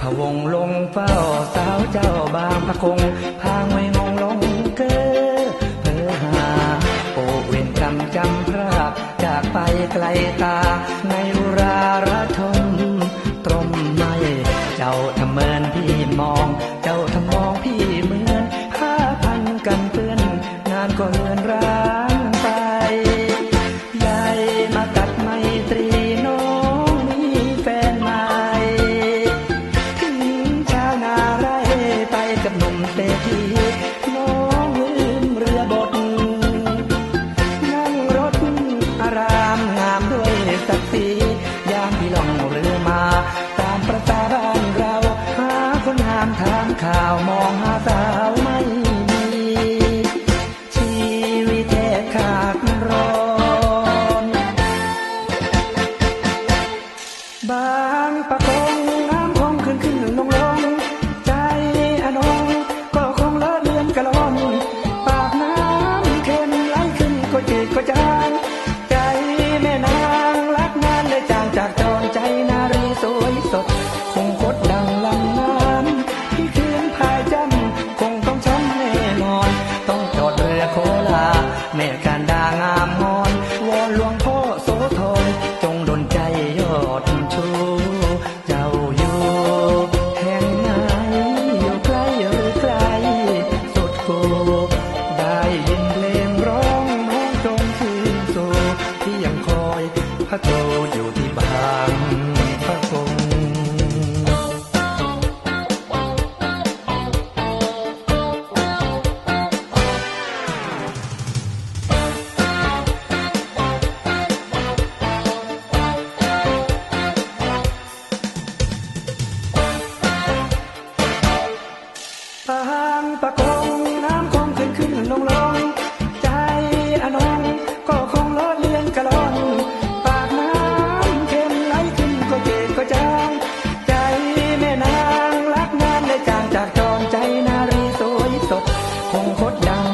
พะวงลงเฝ้าสาวเจ้าบางพระคง พางไว้งงลงเกอเพอหา โอเวนจำจำพรากจากไปไกลตา ในอุราระทมตรมไม่ เจ้าทำเมินพี่มอง เจ้าทำมองพี่เหมือนผ้าพันกันเปื้อนงานก็เลือ กับนมเตทีน้องลืมเรือบดนั่งรถอารามงามด้วยศักดิ์ศรียามที่ล่องเรือมา ตามประสาบ้านเรา หาคนงามถามข่าวมองหาสาวไม่มีชีวิตแทบขาดร้อนบางประกง বন্ধু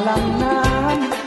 lòng nam